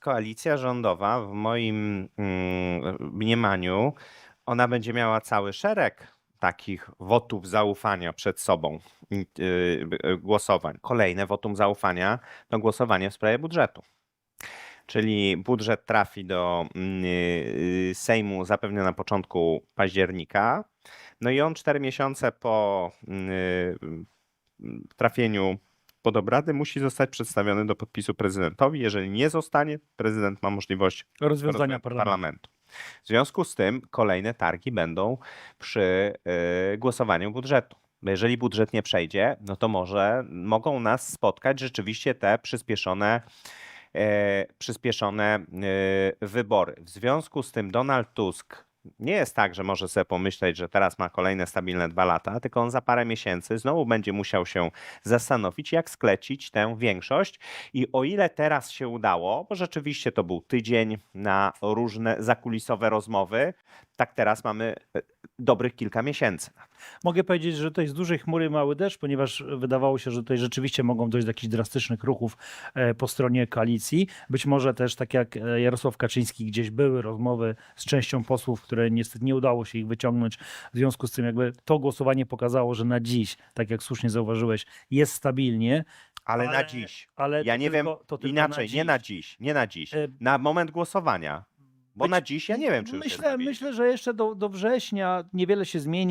koalicja rządowa w moim mm, mniemaniu, ona będzie miała cały szereg takich wotów zaufania przed sobą, y, y, głosowań. Kolejne wotum zaufania to głosowanie w sprawie budżetu. Czyli budżet trafi do mm, y, Sejmu zapewne na początku października. No i on cztery miesiące po y, trafieniu pod obrady musi zostać przedstawiony do podpisu prezydentowi. Jeżeli nie zostanie, prezydent ma możliwość Rozwiązania parlamentu. parlamentu. W związku z tym kolejne targi będą przy y, głosowaniu budżetu. Bo jeżeli budżet nie przejdzie, no to może mogą nas spotkać rzeczywiście te przyspieszone, e, przyspieszone e, wybory. W związku z tym Donald Tusk nie jest tak, że może sobie pomyśleć, że teraz ma kolejne stabilne dwa lata, tylko on za parę miesięcy znowu będzie musiał się zastanowić, jak sklecić tę większość. I o ile teraz się udało, bo rzeczywiście to był tydzień na różne zakulisowe rozmowy, tak teraz mamy e, dobrych kilka miesięcy. Mogę powiedzieć, że tutaj z dużej chmury mały deszcz, ponieważ wydawało się, że tutaj rzeczywiście mogą dojść do jakichś drastycznych ruchów e, po stronie koalicji. Być może też, tak jak e, Jarosław Kaczyński, gdzieś były rozmowy z częścią posłów, które niestety nie udało się ich wyciągnąć. W związku z tym jakby to głosowanie pokazało, że na dziś, tak jak słusznie zauważyłeś, jest stabilnie. Ale, na Ale- dziś. Ale Ja nie tylko, wiem, inaczej, na nie na dziś, nie na dziś. E, Na moment głosowania. Bo być- na dziś ja nie wiem, czy już Myślę, stabilnie. myślę, że jeszcze do, do września niewiele się zmieni.